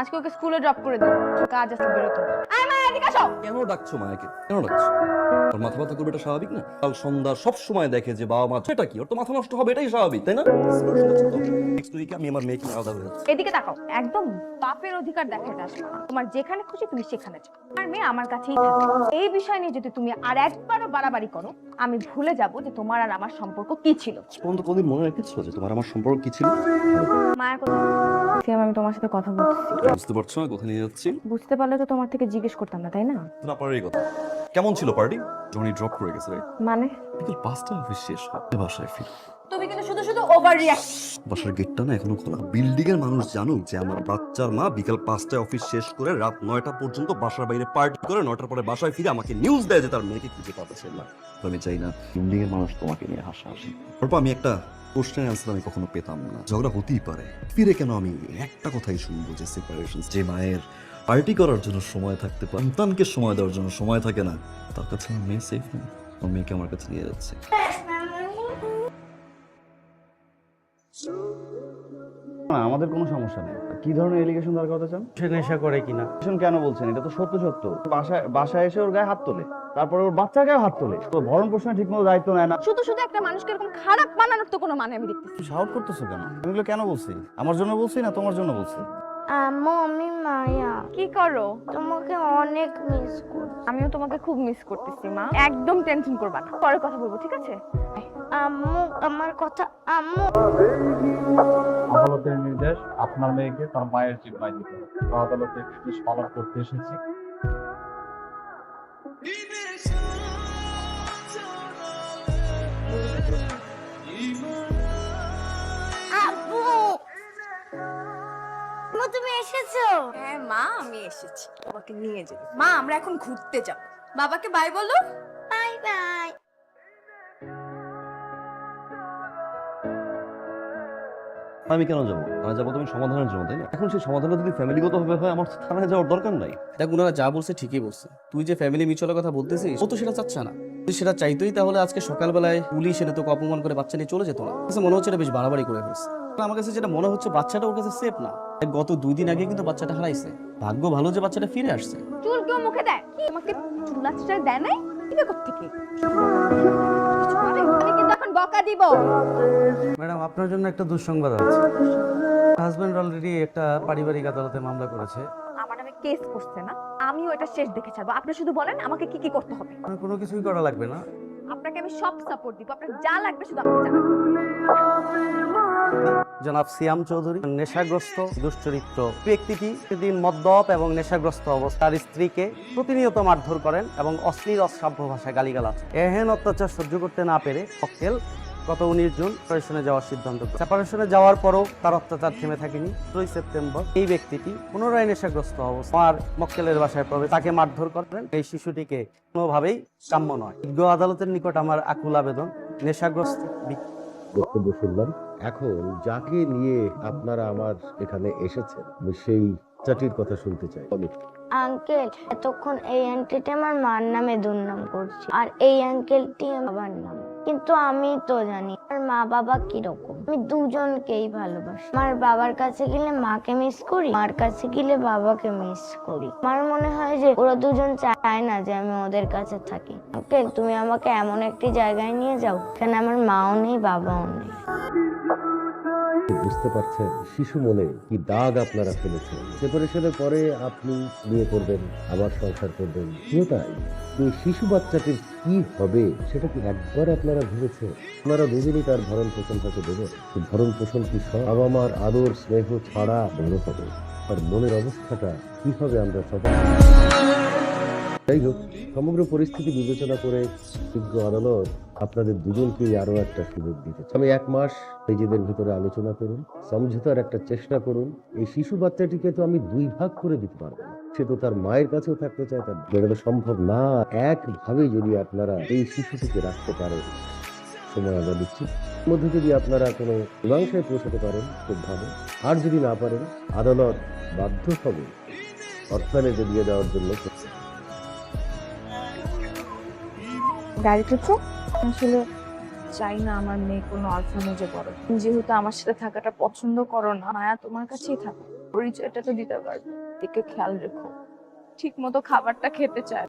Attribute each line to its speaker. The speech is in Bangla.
Speaker 1: আজকে ওকে স্কুলে ড্রপ করে দিই। কাজ আছে বেরোতো এদিকে আসো।
Speaker 2: কেন ডাকছো মায়াকে? কেন ডাকছো? ওর মাথা ব্যথা করবে এটা স্বাভাবিক না? কাল সন্ধ্যা সব সময় দেখে যে বাবা মা এটা কি? ওর তো মাথা নষ্ট হবে এটাই স্বাভাবিক তাই না? নেক্সট উইকে আমি আমার মেয়েকে আলাদা হয়ে যাচ্ছি।
Speaker 1: এদিকে তাকাও। একদম বাপের অধিকার দেখাতে আসবে না। তোমার যেখানে খুশি তুমি সেখানে যাও। আর মেয়ে আমার কাছেই থাকে এই বিষয় নিয়ে যদি তুমি আর একবারও বাড়াবাড়ি করো আমি ভুলে যাব যে তোমার আর আমার সম্পর্ক কি ছিল।
Speaker 2: পর্যন্ত কোনদিন মনে রেখেছো যে তোমার আমার সম্পর্ক কি ছিল?
Speaker 1: মায়ের কথা সিয়াম, আমি তোমার সাথে কথা বলছি
Speaker 2: বুঝতে পারছ না কোথায় নিয়ে যাচ্ছি?
Speaker 1: বুঝতে পারলে তো তোমার থেকে জিজ্ঞেস করতাম না তাই না?
Speaker 2: না পারারই কথা। কেমন ছিল পার্টি? জনি ড্রপ করে গেছে রে
Speaker 1: মানে?
Speaker 2: বিকেল পাঁচটা অফিস শেষ। হয় বাসায় ফির।
Speaker 1: তুমি কিন্তু শুধু শুধু ওভার রিয়াক্ট
Speaker 2: বাসার গেটটা না এখনও খোলা। বিল্ডিং এর মানুষ জানুক যে আমার বাচ্চার মা বিকাল পাঁচটায় অফিস শেষ করে রাত নয়টা পর্যন্ত বাসার বাইরে পার্টি করে নয়টার পরে বাসায় ফিরে আমাকে নিউজ দেয় যে তার মেয়েকে খুঁজে পাচ্ছে না আমি চাই না বিল্ডিং এর মানুষ তোমাকে নিয়ে হাসা হাসি আমি একটা কোশ্চেনের অ্যান্সার আমি কখনো পেতাম না। ঝগড়া হতেই পারে। ফিরে কেন আমি একটা কথাই শুনব যে সেপারেশন যে মায়ের পার্টি করার জন্য সময় থাকতে পারে, সন্তানকে সময় দেওয়ার জন্য সময় থাকে না, তার কাছে আমার মেয়ে সেফ না। আমার মেয়েকে আমার কাছে নিয়ে যাচ্ছে।
Speaker 3: না আমাদের কোনো সমস্যা নেই। কি ধরনের এলিগেশন দরকার হতে চান?
Speaker 4: সে নেশা করে কিনা?
Speaker 3: এলিগেশন কেন বলছেন? এটা তো সত্য সত্য। বাসায় বাসায় এসে ওর গায়ে হাত তোলে। তারপরে ওর বাচ্চার গায়ে হাত তোলে। তো ভরণ পোষণে ঠিকমতো দায়িত্ব নেয় না।
Speaker 1: শুধু শুধু একটা মানুষকে এরকম খারাপ বানানোর তো কোনো মানে আমি দেখতেছি
Speaker 3: তুই সাউট করতেছো কেন? আমি এগুলো কেন বলছি? আমার জন্য বলছি না তোমার জন্য বলছি?
Speaker 5: আম্মু আমি মায়া।
Speaker 1: কি করো?
Speaker 5: তোমাকে অনেক মিস করি
Speaker 1: আমিও তোমাকে খুব মিস করতেছি মা। একদম টেনশন করবা না। পরে কথা বলব ঠিক আছে?
Speaker 5: আম্মু আমার কথা আম্মু।
Speaker 4: আদালতের নির্দেশ আপনার মেয়েকে তার মায়ের জিম্মায় দিতে আদালতের নির্দেশ পালন করতে এসেছি।
Speaker 5: আম্মু, তুমি এসেছ?
Speaker 6: হ্যাঁ মা আমি এসেছি। তোমাকে নিয়ে যাব। মা আমরা এখন ঘুরতে যাব। বাবাকে বাই বলো।
Speaker 5: বাই বাই
Speaker 2: আমি কেন যাব? থানায় যাব তুমি সমাধানের জন্য তাই না? এখন সেই সমাধানটা যদি ফ্যামিলিগত ভাবে হয় আমার থানায় যাওয়ার দরকার নাই।
Speaker 7: দেখ ওনারা যা বলছে ঠিকই বলছে। তুই যে ফ্যামিলি মিচলের কথা বলতেছিস ও তো সেটা চাচ্ছে না। তুই সেটা চাইতোই তাহলে আজকে সকালবেলায় পুলিশ এনে তোকে অপমান করে বাচ্চা নিয়ে চলে যেত না। কাছে মনে হচ্ছে এটা বেশ বাড়াবাড়ি করে ফেলছে। আমার কাছে যেটা মনে হচ্ছে বাচ্চাটা ওর কাছে সেফ না। গত দুই দিন আগে কিন্তু বাচ্চাটা হারাইছে। ভাগ্য ভালো যে বাচ্চাটা ফিরে আসছে।
Speaker 1: চুল কেউ মুখে দেয়। কি তোমাকে চুল দেয় নাই? দিবে বকা দিব।
Speaker 4: ম্যাডাম আপনার জন্য একটা দুঃসংবাদ আছে। হাজবেন্ড অলরেডি একটা পারিবারিক আদালতে মামলা করেছে।
Speaker 1: আমার নামে কেস করছে না। আমিও ওটা শেষ দেখে ছাড়বো। আপনি শুধু বলেন আমাকে কি কি করতে হবে।
Speaker 4: আমার কোনো কিছুই করা লাগবে না।
Speaker 1: আপনাকে আমি সব সাপোর্ট দিব। আপনার যা লাগবে শুধু আমাকে জানাবেন।
Speaker 4: জনাব সিয়াম চৌধুরী, নেশাগ্রস্ত, দুশ্চরিত্র ব্যক্তিটি সেদিন মদ্যপ এবং নেশাগ্রস্ত অবস্থার স্ত্রীকে প্রতিনিয়ত মারধর করেন এবং অশ্লীল অশ্রাব্য ভাষায় গালিগালাজ। এহেন অত্যাচার সহ্য করতে না পেরে মক্কেল গত উনিশ জুন সেপারেশনে যাওয়ার সিদ্ধান্ত সেপারেশনে যাওয়ার পরও তার অত্যাচার থেমে থাকেনি। দুই সেপ্টেম্বর এই ব্যক্তিটি পুনরায় নেশাগ্রস্ত অবস্থা আমার মক্কেলের বাসায় প্রবেশ তাকে মারধর করেন। এই শিশুটিকে কোনোভাবেই কাম্য নয়। বিজ্ঞ আদালতের নিকট আমার আকুল আবেদন, নেশাগ্রস্ত ব্যক্তি
Speaker 8: বক্তব্য শুনলাম। এখন যাকে নিয়ে আপনারা আমার এখানে এসেছেন, আমি সেই চাটির কথা শুনতে চাই। অমিত
Speaker 5: আঙ্কেল, এতক্ষণ এই আঙ্কেলটি আমার মার নামে দুর্নাম করছে। আর এই আঙ্কেলটি আমার নাম। কিন্তু আমি তো জানি আর মা বাবা কীরকম। আমি দুজনকেই ভালোবাসি। আমার বাবার কাছে গেলে মাকে মিস করি, মার কাছে গেলে বাবাকে মিস করি। আমার মনে হয় যে ওরা দুজন চায় না যে আমি ওদের কাছে থাকি। ওকে, তুমি আমাকে এমন একটি জায়গায় নিয়ে যাও এখানে আমার মাও নেই, বাবাও নেই।
Speaker 8: বুঝতে পারছেন, শিশু মনে কি দাগ আপনারা ফেলেছেন। সেপারেশনের পরে আপনি বিয়ে করবেন, আবার সংসার করবেন। তাই শিশু বাচ্চাটির কি হবে? সেটা কি একবার আপনারা ভেবেছেন? আপনারা দুজনই তার ভরণ পোষণ তাকে দেবেন ভরণ পোষণ কি সব? বাবা মার আদর স্নেহ ছাড়া বড় হবে। আর মনের অবস্থাটা কি হবে আমরা সবাই যাই হোক, সমগ্র পরিস্থিতি বিবেচনা করে বিজ্ঞ আদালত আপনাদের দুজনকেই আরও একটা সুযোগ দিতে আমি এক মাস নিজেদের ভিতরে আলোচনা করুন, সমঝোতার একটা চেষ্টা করুন। এই শিশু বাচ্চাটিকে তো আমি দুই ভাগ করে দিতে পারব। সে তো তার মায়ের কাছেও থাকতে চায়, তার তো সম্ভব না। একভাবে যদি আপনারা এই শিশুটিকে রাখতে পারেন, সময় আমরা দিচ্ছি। মধ্যে যদি আপনারা কোনো মীমাংসায় পৌঁছাতে পারেন, খুব ভালো। আর যদি না পারেন, আদালত বাধ্য হবে অর্থায়নে দিয়ে দেওয়ার জন্য।
Speaker 9: ডাইরেক্টর আসলে চাই না আমার মেয়ে কোনো অরফানেজে পড়ে যেহেতু আমার সাথে থাকাটা পছন্দ করো না, মায়া তোমার কাছেই থাকো পরিচয়টা তো দিতে পারবে। দিকে খেয়াল রেখো। ঠিক মতো খাবারটা খেতে চায়